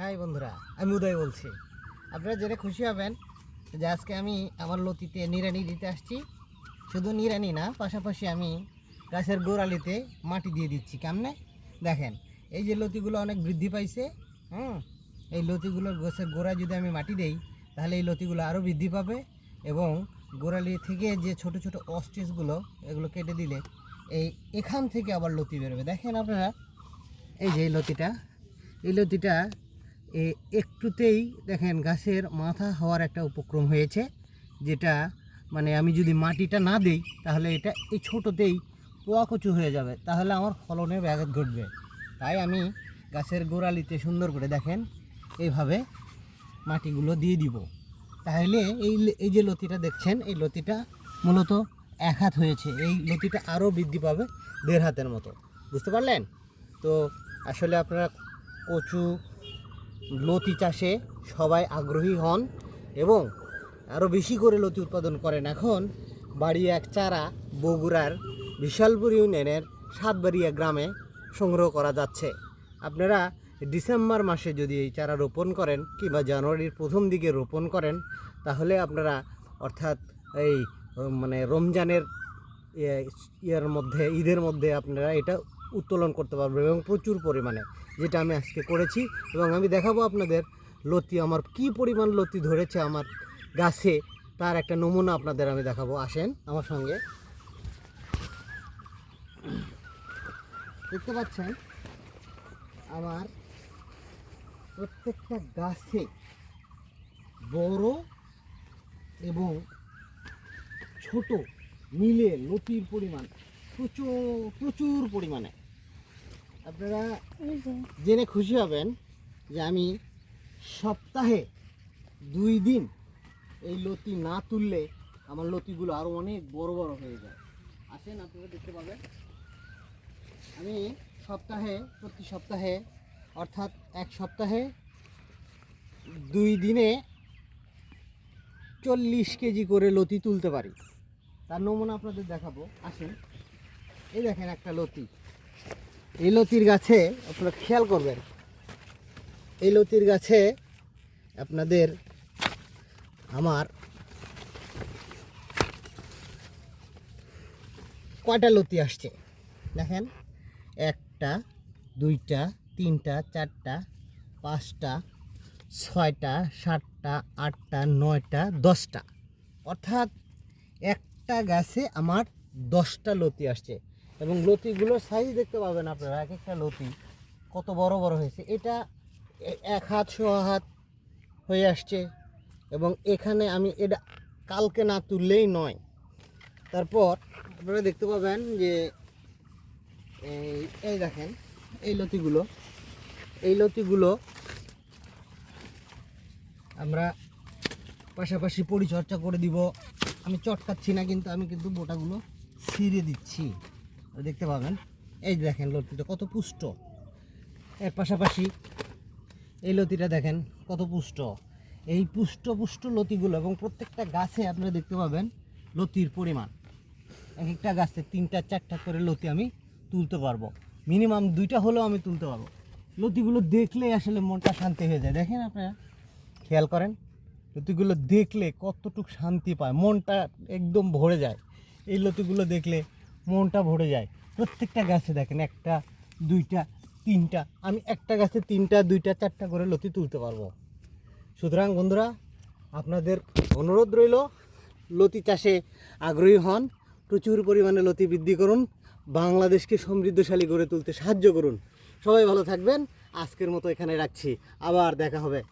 High বন্ধুরা, আমি উদয় বলছি। আপনারা জেনে খুশি হবেন যে আজকে আমি আমার লতিতে নিড়ানি দিতে আসছি। শুধু নিড়ানি না, পাশাপাশি আমি গাছের গোড়ালিতে মাটি দিয়ে দিচ্ছি, কেমনে? দেখেন, এই যে লতিগুলো অনেক বৃদ্ধি পাইছে, হুম? এই লতিগুলোর গাছের গোড়ায় যদি আমি মাটি দেই, তাহলে এই লতিগুলো আরও বৃদ্ধি পাবে এবং গোড়ালি থেকে যে ছোট ছোট অস্টেজগুলো এগুলো কেটে দিলে এই এখান থেকে আবার লতি বেরোবে। দেখেন আপনারা, এই যে এই লতিটা এই লতিটা একটুতেই দেখেন গাছের মাথা হওয়ার একটা উপক্রম হয়েছে, যেটা মানে আমি যদি মাটিটা না দেই, তাহলে এটা এই ছোটোতেই পোয়া কচু হয়ে যাবে। তাহলে আমার ফলনের ব্যাঘাত ঘটবে। তাই আমি গাছের গোড়ালিতে সুন্দর করে দেখেন, এইভাবে মাটিগুলো দিয়ে দিব। তাহলে এই এই যে লতিটা দেখছেন, এই লতিটা মূলত এক হাত হয়েছে। এই লতিটা আরও বৃদ্ধি পাবে দেড় হাতের মতো। বুঝতে পারলেন? তো আসলে আপনারা কচু লতি চাষে সবাই আগ্রহী হন এবং আরও বেশি করে লতি উৎপাদন করেন। এখন বাড়ি এক চারা বগুড়ার বিশালপুর ইউনিয়নের সাতবাড়িয়া গ্রামে সংগ্রহ করা যাচ্ছে। আপনারা ডিসেম্বর মাসে যদি এই চারা রোপণ করেন কিংবা জানুয়ারির প্রথম দিকে রোপণ করেন, তাহলে আপনারা অর্থাৎ এই মানে রমজানের ইয়ে- ইয়ের মধ্যে, ঈদের মধ্যে আপনারা এটা উত্তোলন করতে পারবেন এবং প্রচুর পরিমাণে, যেটা আমি আজকে করেছি। এবং আমি দেখাবো আপনাদের লতি, আমার কি পরিমাণ লতি ধরেছে আমার গাছে, তার একটা নমুনা আপনাদের আমি দেখাবো। আসেন আমার সঙ্গে। দেখতে পাচ্ছেন? আমার প্রত্যেকটা গাছে বড় এবং ছোট মিলে লতির পরিমাণ প্রচুর প্রচুর পরিমাণে। আপনারা জেনে খুশি হবেন যে আমি সপ্তাহে দুই দিন এই লতি না তুললে আমার লতিগুলো আরও অনেক বড় বড় হয়ে যায়। আসেন আপনারা দেখতে পাবেন। আমি সপ্তাহে প্রতি সপ্তাহে অর্থাৎ এক সপ্তাহে দুই দিনে চল্লিশ কেজি করে লতি তুলতে পারি। তার নমুনা আপনাদের দেখাবো। আসেন এই দেখেন একটা লতি। এই লতির গাছে আপনারা খেয়াল করবেন, এই লতির গাছে আপনাদের আমার কয়টা লতি আসছে? দেখেন, একটা, দুইটা, তিনটা, চারটা, পাঁচটা, ছয়টা, সাতটা, আটটা, নয়টা, দশটা। অর্থাৎ একটা গাছে আমার দশটা লতি আসছে। এবং লতিগুলোর সাইজ দেখতে পাবেন আপনারা, এক একটা লতি কত বড় বড় হয়েছে। এটা এক হাত, ছ হাত হয়ে আসছে এবং এখানে আমি এটা কালকে না তুললেই নয়। তারপর আপনারা দেখতে পাবেন যে এই দেখেন, এই লতিগুলো এই লতিগুলো আমরা পাশাপাশি পরিচর্যা করে দিব। আমি চটকাচ্ছি না কিন্তু আমি কিন্তু বোটাগুলো ছিঁড়ে দিচ্ছি। দেখতে পাবেন। এই দেখেন লতিটা কত পুষ্ট। এর পাশাপাশি এই লতিটা দেখেন কত পুষ্ট। এই পুষ্ট পুষ্ট লতিগুলো এবং প্রত্যেকটা গাছে আপনারা দেখতে পাবেন লতির পরিমাণ। এক একটা গাছে তিনটা, চারটা করে লতি আমি তুলতে পারব। মিনিমাম দুইটা হলেও আমি তুলতে পারব। লতিগুলো দেখলে আসলে মনটা শান্তি হয়ে যায়। দেখেন আপনারা, খেয়াল করেন, লতিগুলো দেখলে কতটুক শান্তি পায়, মনটা একদম ভরে যায়। এই লতিগুলো দেখলে মনটা ভরে যায়। প্রত্যেকটা গাছে দেখেন একটা, দুইটা, তিনটা, আমি একটা গাছে তিনটা, দুইটা, চারটা করে লতি তুলতে পারব। সুতরাং বন্ধুরা, আপনাদের অনুরোধ রইল, লতি চাষে আগ্রহী হন, প্রচুর পরিমাণে লতি বৃদ্ধি করুন, বাংলাদেশকে সমৃদ্ধশালী গড়ে তুলতে সাহায্য করুন। সবাই ভালো থাকবেন, আজকের মতো এখানে রাখছি, আবার দেখা হবে।